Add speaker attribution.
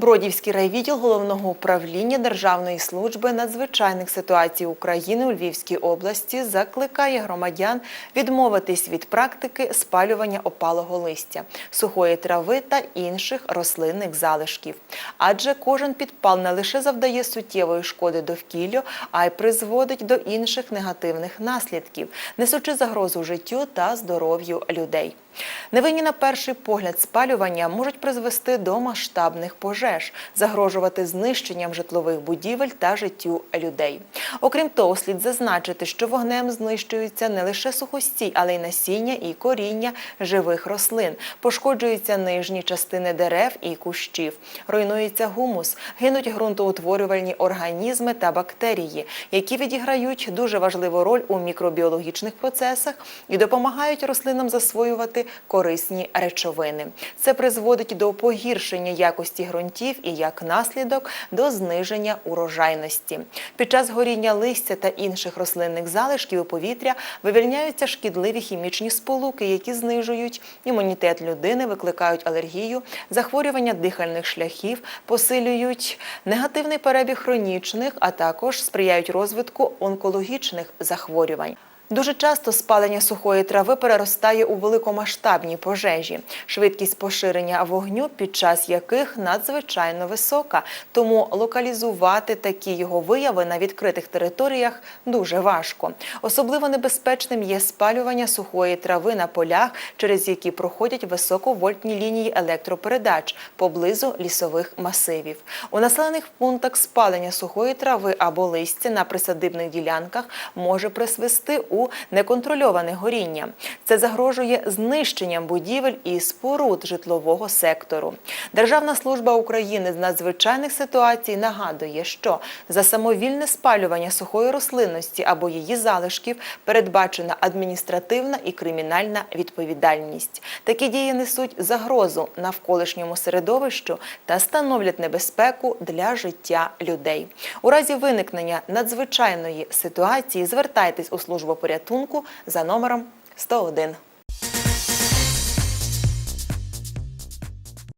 Speaker 1: Бродівський райвідділ головного управління Державної служби надзвичайних ситуацій України у Львівській області закликає громадян відмовитись від практики спалювання опалого листя, сухої трави та інших рослинних залишків. Адже кожен підпал не лише завдає суттєвої шкоди довкіллю, а й призводить до інших негативних наслідків, несучи загрозу життю та здоров'ю людей. Невинні на перший погляд спалювання можуть призвести до масштабних пожеж, загрожувати знищенням житлових будівель та життю людей. Окрім того, слід зазначити, що вогнем знищуються не лише сухостій, але й насіння і коріння живих рослин, пошкоджуються нижні частини дерев і кущів, руйнується гумус, гинуть ґрунтоутворювальні організми та бактерії, які відіграють дуже важливу роль у мікробіологічних процесах і допомагають рослинам засвоювати корисні речовини. Це призводить до погіршення якості ґрунтів і як наслідок до зниження урожайності. Під час горіння листя та інших рослинних залишків у повітря вивільняються шкідливі хімічні сполуки, які знижують імунітет людини, викликають алергію, захворювання дихальних шляхів, посилюють негативний перебіг хронічних, а також сприяють розвитку онкологічних захворювань. Дуже часто спалення сухої трави переростає у великомасштабні пожежі, швидкість поширення вогню, під час яких надзвичайно висока. Тому локалізувати такі його вияви на відкритих територіях дуже важко. Особливо небезпечним є спалювання сухої трави на полях, через які проходять високовольтні лінії електропередач поблизу лісових масивів. У населених пунктах спалення сухої трави або листя на присадибних ділянках може призвести у неконтрольоване горіння. Це загрожує знищенням будівель і споруд житлового сектору. Державна служба України з надзвичайних ситуацій нагадує, що за самовільне спалювання сухої рослинності або її залишків передбачена адміністративна і кримінальна відповідальність. Такі дії несуть загрозу навколишньому середовищу та становлять небезпеку для життя людей. У разі виникнення надзвичайної ситуації звертайтесь у службу порятунку за номером 101.